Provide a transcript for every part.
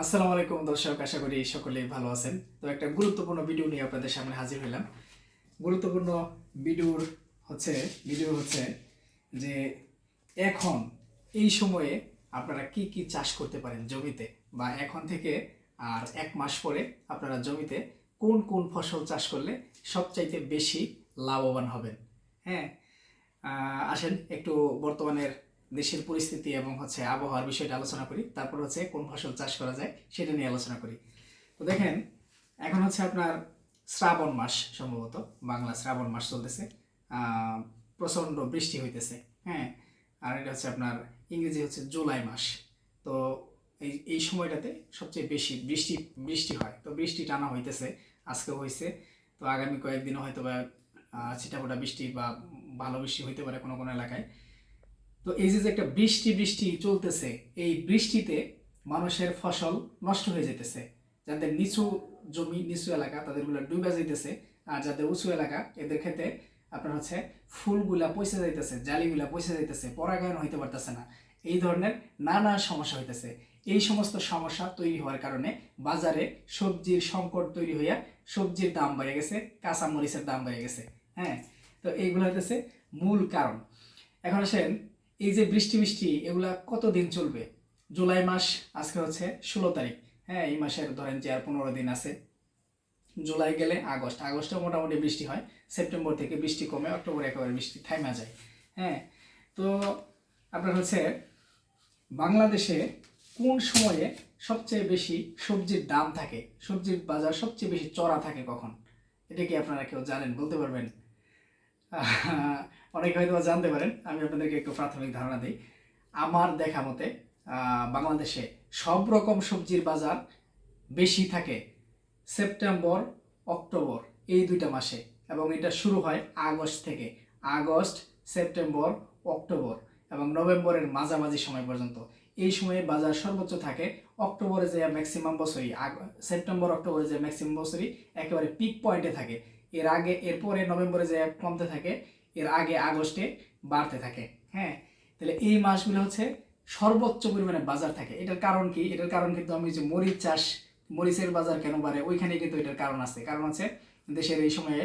আসসালামু আলাইকুম দর্শক, আশা করি সকলেই ভালো আছেন। তো একটা গুরুত্বপূর্ণ ভিডিও নিয়ে আপনাদের সামনে হাজির হলাম গুরুত্বপূর্ণ ভিডিওর হচ্ছে ভিডিও হচ্ছে যে এখন, এই সময়ে আপনারা কি কি চাষ করতে পারেন জমিতে? বা এখন থেকে আর এক মাস পরে আপনারা জমিতে কোন কোন ফসল চাষ করলে সবচাইতে বেশি লাভবান হবেন? হ্যাঁ আসেন একটু বর্তমানের দেশের পরিস্থিতি এবং হচ্ছে আবহাওয়ার বিষয়টা আলোচনা করি, তারপর হচ্ছে কোন ফসল চাষ করা যায় সেটা নিয়ে আলোচনা করি। তো দেখেন, এখন হচ্ছে আপনার শ্রাবণ মাস সম্ভবত, বাংলা শ্রাবণ মাস চলতেছে। প্রচণ্ড বৃষ্টি হইতেছে হ্যাঁ? আর এটা হচ্ছে আপনার ইংরেজি হচ্ছে জুলাই মাস। তো এই এই সময়টাতে সবচেয়ে বেশি বৃষ্টি বৃষ্টি হয়। তো বৃষ্টি টানা হইতেছে, আজকে হয়েছে তো আগামী কয়েকদিনও হয়তো বা ছিটাফোটা বৃষ্টি বা ভালো বৃষ্টি হইতে পারে কোনো কোনো এলাকায়। তো এই যে একটা বৃষ্টি বৃষ্টি চলতেছে, এই বৃষ্টিতে মানুষের ফসল নষ্ট হয়ে যেতেছে যাদের নিচু জমি, নিচু এলাকা, তাদেরগুলো ডুবে যাইতেছে। আর যাদের উঁচু এলাকা, এদের ক্ষেত্রে আপনার হচ্ছে ফুলগুলা পয়সা যাইতেছে, জালিগুলা পয়সা যাইতেছে, পরাগায়ন হইতে পারতেছে না। এই ধরনের নানা সমস্যা হইতেছে। এই সমস্ত সমস্যা তৈরি হওয়ার কারণে বাজারে সবজির সংকট তৈরি হইয়া সবজির দাম বেড়ে গেছে কাঁচা মরিচের দাম বেড়ে গেছে। হ্যাঁ তো এইগুলো হইতেছে মূল কারণ। এখন আসেন এই যে বৃষ্টি বৃষ্টি, এগুলা কতদিন চলবে? জুলাই মাস, আজকে হচ্ছে ষোলো তারিখ। হ্যাঁ এই মাসের ধরেন যে আর পনেরো দিন আছে। জুলাই গেলে আগস্ট। আগস্টে মোটামুটি বৃষ্টি হয়। সেপ্টেম্বর থেকে বৃষ্টি কমে, অক্টোবর একেবারে বৃষ্টি থাইমা যায়। হ্যাঁ তো আপনার হচ্ছে বাংলাদেশে কোন সময়ে সবচেয়ে বেশি সবজির দাম থাকে? সবজির বাজার সবচেয়ে বেশি চড়া থাকে কখন? এটা কি আপনারা কেউ জানেন? বলতে পারবেন? অনেকে হয়তো জানতে পারেন, আমি আপনাদেরকে একটু প্রাথমিক ধারণা দিই। আমার দেখা মতে বাংলাদেশে সব রকম সবজির বাজার বেশি থাকে সেপ্টেম্বর, অক্টোবর, এই দুইটা মাসে। এবং এটা শুরু হয় আগস্ট থেকে। আগস্ট, সেপ্টেম্বর, অক্টোবর এবং নভেম্বরের মাঝামাঝি সময় পর্যন্ত। এই সময়ে বাজার সর্বোচ্চ থাকে অক্টোবরে যে ম্যাক্সিমাম বছরই সেপ্টেম্বর, অক্টোবরে যে ম্যাক্সিমাম বছরই একেবারে পিক পয়েন্টে থাকে। এর আগে, এরপরে নভেম্বরে যে কমতে থাকে এর আগে আগস্টে বাড়তে থাকে হ্যাঁ? তাহলে এই মাসগুলো হচ্ছে সর্বোচ্চ পরিমাণে বাজার থাকে। এটার কারণ কি? এটার কারণ কিন্তু আমি যে মরিচ চাষ, মরিচের বাজার কেন বাড়ে? ওইখানে কিন্তু এটার কারণ আছে। কারণ হচ্ছে দেশের এই সময়ে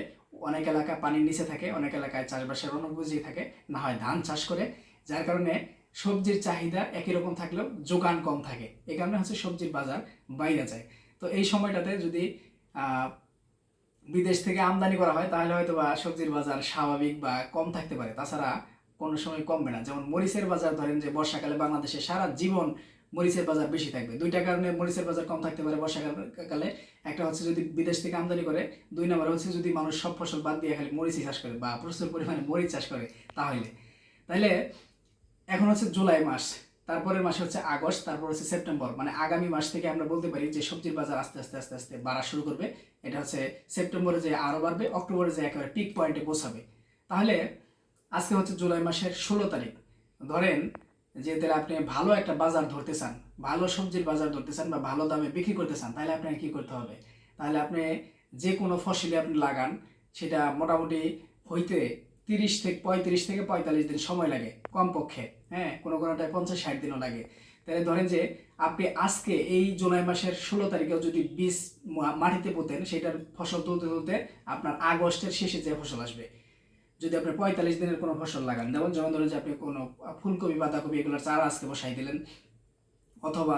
অনেক এলাকা পানির নিচে থাকে, অনেক এলাকায় চাষবাসের অনুপযোগী থাকে, না হয় ধান চাষ করে, যার কারণে সবজির চাহিদা একই রকম থাকলেও যোগান কম থাকে। এই কারণে হচ্ছে সবজির বাজার বাইরে যায়। তো এই সময়টাতে যদি বিদেশ থেকে আমদানি করা হয়, তাহলে হয়তো বা সবজির বাজার স্বাভাবিক বা কম থাকতে পারে। তাছাড়া কোনো সময় কমবে না। যেমন মরিচের বাজার ধরেন যে বর্ষাকালে বাংলাদেশে সারা জীবন মরিচের বাজার বেশি থাকবে। দুইটা কারণে মরিচের বাজার কম থাকতে পারে বর্ষাকালে। একটা হচ্ছে যদি বিদেশ থেকে আমদানি করে, দুই নম্বর হচ্ছে যদি মানুষ সব ফসল বাদ দিয়ে খালি মরিচই চাষ করে বা প্রচুর পরিমাণে মরিচ চাষ করে তাহলে। তাহলে এখন হচ্ছে জুলাই মাস। তারপরের মাসে হচ্ছে আগস্ট, তারপর হচ্ছে সেপ্টেম্বর। মানে আগামী মাস থেকে আমরা বলতে পারি যে সবজির বাজার আস্তে আস্তে আস্তে আস্তে বাড়া শুরু করবে। এটা হচ্ছে সেপ্টেম্বরে যে আরও বাড়বে, অক্টোবরে যে একেবারে পিক পয়েন্টে পৌঁছাবে। তাহলে আজকে হচ্ছে জুলাই মাসের ষোলো তারিখ। ধরেন যে তাহলে আপনি ভালো একটা বাজার ধরতে চান, ভালো সবজির বাজার ধরতে চান বা ভালো দামে বিক্রি করতে চান, তাহলে আপনাকে কি করতে হবে? তাহলে আপনি যে কোনো ফসলে আপনি লাগান, সেটা মোটামুটি হইতে তিরিশ থেকে পঁয়ত্রিশ থেকে পঁয়তাল্লিশ দিন সময় লাগে কমপক্ষে। হ্যাঁ কোনো কোনোটায় পঞ্চাশ, ষাট দিনও লাগে। তাহলে ধরেন যে আপনি আজকে এই জুলাই মাসের ষোলো তারিখেও যদি বীজ মাটিতে পোতেন, সেটার ফসল তুলতে তুলতে আপনার আগস্টের শেষে যে ফসল আসবে, যদি আপনি পঁয়তাল্লিশ দিনের কোনো ফসল লাগান, যেমন যেমন ধরেন যে আপনি কোনো ফুলকপি, বাঁধাকপি এগুলোর চারা আজকে বসাই দিলেন, অথবা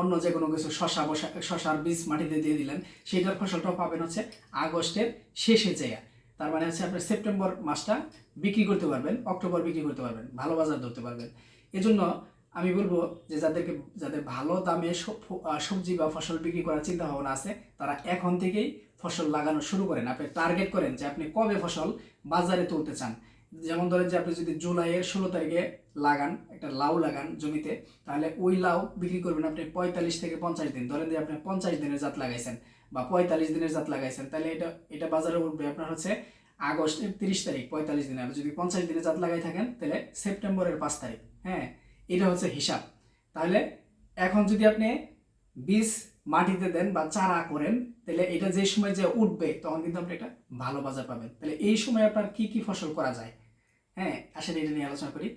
অন্য যে কোনো কিছু শশা বসা, শশার বীজ মাটিতে দিয়ে দিলেন সেইটার ফসলটাও পাবেন হচ্ছে আগস্টের শেষে যেয়া। তার মানে হচ্ছে আপনি সেপ্টেম্বর মাসটা বিক্রি করতে পারবেন, অক্টোবর বিক্রি করতে পারবেন, ভালো বাজার ধরতে পারবেন। এজন্য আমি বলব যে যাদেরকে, যাদের ভালো দামে সবজি বা ফসল বিক্রি করার চিন্তা ভাবনা আছে, তারা এখন থেকেই ফসল লাগানো শুরু করেন। আপনি টার্গেট করেন যে আপনি কবে ফসল বাজারে তুলতে চান। যেমন ধরেন যে আপনি যদি জুলাইয়ের ষোলো তারিখে লাগান, একটা লাউ লাগান জমিতে, তাহলে ওই লাউ বিক্রি করবেন আপনি পঁয়তাল্লিশ থেকে পঞ্চাশ দিন। ধরেন যে আপনি পঞ্চাশ দিনের জাত লাগাইছেন। বা পঁয়তাল্লিশ দিনের জাত লাগাইছেন তাহলে এটা এটা বাজারে উঠবে আপনার হচ্ছে আগস্টের তিরিশ তারিখ, পঁয়তাল্লিশ দিনে। আপনি যদি পঞ্চাশ দিনে জাত লাগাই থাকেন তাহলে সেপ্টেম্বরের পাঁচ তারিখ হ্যাঁ? এটা হচ্ছে হিসাব। তাহলে এখন যদি আপনি বীজ মাটিতে দেন বা চারা করেন তাহলে এটা যে সময় যে উঠবে, তখন কিন্তু আপনি একটা ভালো বাজার পাবেন। তাহলে এই সময় আপনার কি কি ফসল করা যায়? হ্যাঁ আসলে এটা নিয়ে আলোচনা করি।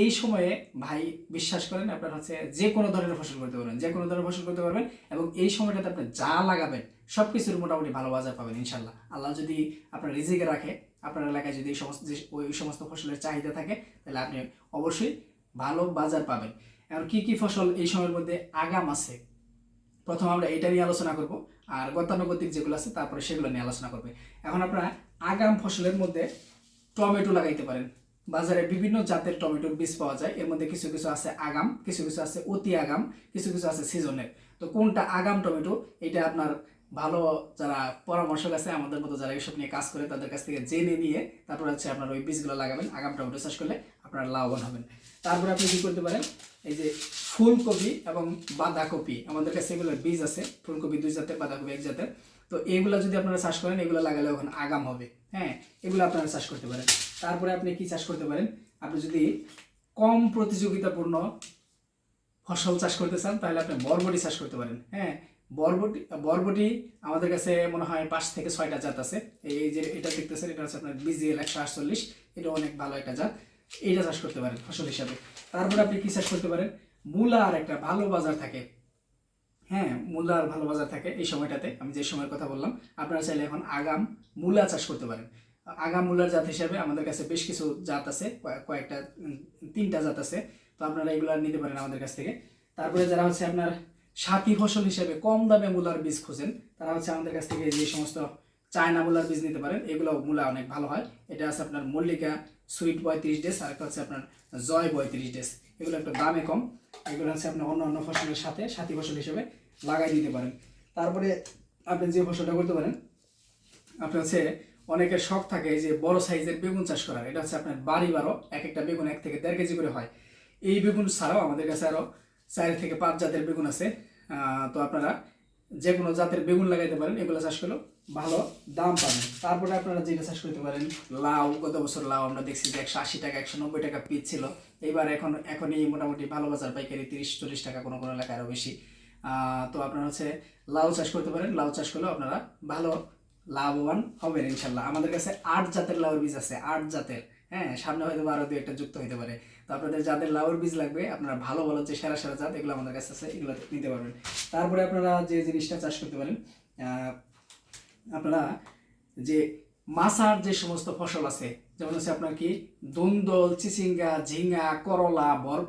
এই সময়ে ভাই বিশ্বাস করেন আপনার হচ্ছে যে কোনো ধরনের ফসল করতে পারবেন, যে কোনো ধরনের ফসল করতে পারবেন এবং এই সময়টাতে আপনি যা লাগাবেন সব কিছুর মোটামুটি ভালো বাজার পাবেন ইনশাল্লাহ আল্লাহ যদি আপনার রিজিকে রাখে, আপনার এলাকায় যদি এই সমস্ত ওই সমস্ত ফসলের চাহিদা থাকে, তাহলে আপনি অবশ্যই ভালো বাজার পাবেন। এখন কি কি ফসল এই সময়ের মধ্যে আগাম আছে? প্রথম আমরা এটা নিয়ে আলোচনা করব, আর গতানুগতিক যেগুলো আছে তারপরে সেগুলো নিয়ে আলোচনা করবে। এখন আপনারা আগাম ফসলের মধ্যে টমেটো লাগাইতে পারেন বাজারে বিভিন্ন জাতের টমেটোর বীজ পাওয়া যায়। এর মধ্যে কিছু কিছু আছে আগাম, কিছু কিছু আছে অতি আগাম, কিছু কিছু আছে সিজনের। তো কোনটা আগাম টমেটো, এটা আপনার ভালো যারা পরামর্শক আছে, আমাদের মতো যারা এসব নিয়ে কাজ করে, তাদের কাছ থেকে জেনে নিয়ে তারপর হচ্ছে আপনার ওই বীজগুলো লাগাবেন। আগাম টমেটো চাষ করলে আপনার লাভবান হবেন। তারপরে আপনি কি করতে পারেন, এই যে ফুলকপি এবং বাঁধাকপি, আমাদের কাছে এগুলোর বীজ আছে, ফুলকপি দুই জাতের, বাঁধাকপি এক জাতের। তো এইগুলো যদি আপনারা চাষ করেন, এগুলো লাগালে ওখানে আগাম হবে। হ্যাঁ এগুলো আপনারা চাষ করতে পারেন। তারপরে আপনি কি চাষ করতে পারেন? আপনি যদি কম প্রতিযোগিতাপূর্ণ ফসল চাষ করতে চান, তাহলে আপনি বরবটি চাষ করতে পারেন। হ্যাঁ বরবটি বরবটি আমাদের কাছে মনে হয় পাঁচ থেকে ছয়টা জাত আছে। এই যে এটা দেখতেছেন, এটা হচ্ছে আপনার বিজিএল একশো আটচল্লিশ। এটা অনেক ভালো একটা জাত। এইটা চাষ করতে পারেন ফসল হিসাবে। তারপরে আপনি কি চাষ করতে পারেন? মূলার একটা ভালো বাজার থাকে। হ্যাঁ মূলার ভালো বাজার থাকে এই সময়টাতে। আমি যে সময়ের কথা বললাম, আপনারা চাইলে এখন আগাম মূলা চাষ করতে পারেন। আগাম মূলার জাত হিসাবে আমাদের কাছে বেশ কিছু জাত আছে কয়েকটা তিনটা জাত আছে। তো আপনারা এগুলো নিতে পারেন আমাদের কাছ থেকে। তারপরে যারা হচ্ছে আপনার সাথী ফসল হিসেবে কম দামে মূলার বীজ খোঁজেন, তারা হচ্ছে আমাদের কাছ থেকে যে সমস্ত চায়না মূলার বীজ নিতে পারেন এগুলো মূলা অনেক ভালো হয়। এটা আছে আপনার মল্লিকা সুইট পঁয়ত্রিশ ডেস আর একটা হচ্ছে আপনার জয় পঁয়ত্রিশ ডেস। এগুলো একটু দামে কম। এগুলো হচ্ছে আপনার অন্য অন্য ফসলের সাথে সাথী ফসল হিসেবে লাগাই দিতে পারেন। তারপরে আপনি যে ফসলটা করতে পারেন, আপনি হচ্ছে অনেকের শখ থাকে যে বড় সাইজের বেগুন চাষ করার। এটা হচ্ছে আপনার বাড়ি বারো, এক একটা বেগুন এক থেকে দেড় কেজি করে হয়। এই বেগুন ছাড়াও আমাদের কাছে আরও চার থেকে পাঁচ জাতের বেগুন আছে। তো আপনারা যে কোনো জাতের বেগুন লাগাইতে পারেন, এগুলো চাষ করলেও ভালো দাম পাবেন। তারপরে আপনারা যেটা চাষ করতে পারেন, লাউ, গত বছর লাউ আমরা দেখছি যে একশো আশি টাকা, একশো নব্বই টাকা পিস ছিল। এবার এখন, এখনই মোটামুটি ভালো বাজার পাইকারি তিরিশ, চল্লিশ টাকা কোনো কোনো এলাকায় আরও বেশি। তো আপনারা হচ্ছে লাউ চাষ করতে পারেন। লাউ চাষ করলেও আপনারা ভালো লাভবান হবেন ইনশাল্লাহ আমাদের কাছে আট জাতের লাউর বীজ আছে, আট জাতের। হ্যাঁ সামনে হয়তো আরও দু একটা যুক্ত হতে পারে। তো আপনাদের যাদের লাউর বীজ লাগবে, আপনারা ভালো ভালো যে সেরা সেরা জাত, এগুলো আমাদের কাছে আছে, এগুলো নিতে পারবেন। তারপরে আপনারা যে জিনিসটা চাষ করতে পারেন আপনারা যে মাছার যে সমস্ত ফসল আছে, যেমন হচ্ছে আপনার কি, দুন্দল, চিচিঙ্গা ঝিঙ্গা করলা, বর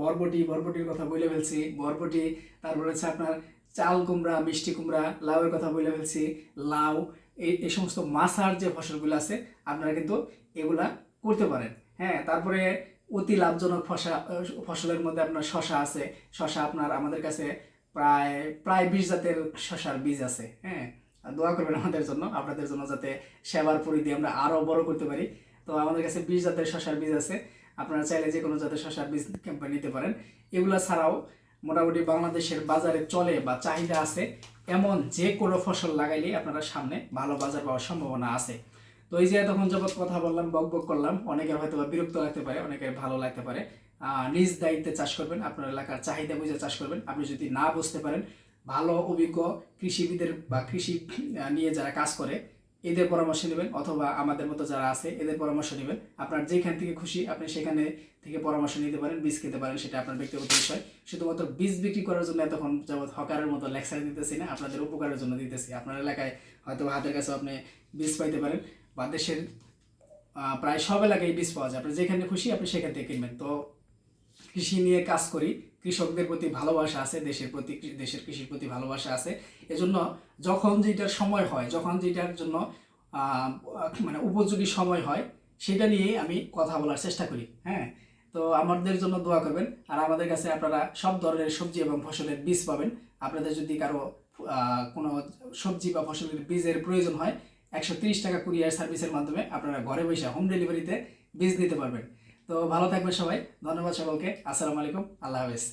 বরবটি, বরবটির কথা বলে ফেলছি, বরবটি, তারপরে হচ্ছে আপনার চাল কুমড়া, মিষ্টি কুমড়া, লাউয়ের কথা বলে ফেলছি, লাউ এই এই সমস্ত মাছার যে ফসলগুলো আছে, আপনারা কিন্তু এগুলা করতে পারেন। হ্যাঁ তারপরে অতি লাভজনক ফসা, ফসলের মধ্যে আপনার শশা আছে। শশা আপনার আমাদের কাছে প্রায় প্রায় বিশ জাতের শশার বীজ আছে। হ্যাঁ দোয়া করবেন আমাদের জন্য, আপনাদের জন্য যাতে সেবার পরিধি আমরা আরও বড় করতে পারি। তো আমাদের কাছে বিশ জাতের শশার বীজ আছে। আপনারা চাইলে যে কোনো জাতের শশার বীজ ক্যাম্পে নিতে পারেন। এগুলো ছাড়াও মোটামুটি বাংলাদেশের বাজারে চলে বা চাহিদা আছে, এমন যে কোনো ফসল লাগাইলে আপনারা সামনে ভালো বাজার পাওয়ার সম্ভাবনা আছে। তো এই যে তখন যাবৎ কথা বললাম, বক বক করলাম, অনেকের হয়তো বা বিরক্ত লাগতে পারে, অনেকের ভালো লাগতে পারে। নিজ দায়িত্বে চাষ করবেন, আপনার এলাকার চাহিদা বুঝে চাষ করবেন। আপনি যদি না বুঝতে পারেন, ভালো অভিজ্ঞ কৃষিবিদের বা কৃষি নিয়ে যারা কাজ করে এদের পরামর্শ নেবেন অথবা আমাদের মতো যারা আছে, এদের পরামর্শ নেবেন। আপনার যেখান থেকে খুশি আপনি সেখানে থেকে পরামর্শ নিতে পারেন, বীজ খেতে পারেন, সেটা আপনার ব্যক্তিগত বিষয়। শুধুমাত্র বীজ বিক্রি করার জন্য এতক্ষণ যাবৎ হকারের মতো লেকচার দিতেছি না, আপনাদের উপকারের জন্য দিতেছি। আপনার এলাকায় হয়তো হাতের কাছে আপনি বীজ পাইতে পারেন বা দেশের প্রায় সব এলাকায় বীজ পাওয়া যায়। আপনি যেখানে খুশি আপনি সেখান থেকে কিনবেন। তো কৃষি নিয়ে কাজ করি, কৃষকদের প্রতি ভালোবাসা আছে, দেশের প্রতি, দেশের কৃষির প্রতি ভালোবাসা আছে। এজন্য যখন যেটার সময় হয়, যখন যেটার জন্য মানে উপযোগী সময় হয়, সেটা নিয়ে আমি কথা বলার চেষ্টা করি হ্যাঁ? তো আমাদের জন্য দোয়া করবেন। আর আমাদের কাছে আপনারা সব ধরনের সবজি এবং ফসলের বীজ পাবেন। আপনাদের যদি কারও কোনো সবজি বা ফসলের বীজের প্রয়োজন হয়, একশো টাকা কুরিয়ার সার্ভিসের মাধ্যমে আপনারা ঘরে বসে হোম ডেলিভারিতে বীজ নিতে পারবেন। তো ভালো থাকবে সবাই। ধন্যবাদ সকলকে। আসসালামু আলাইকুম। আল্লাহ হাফেজ।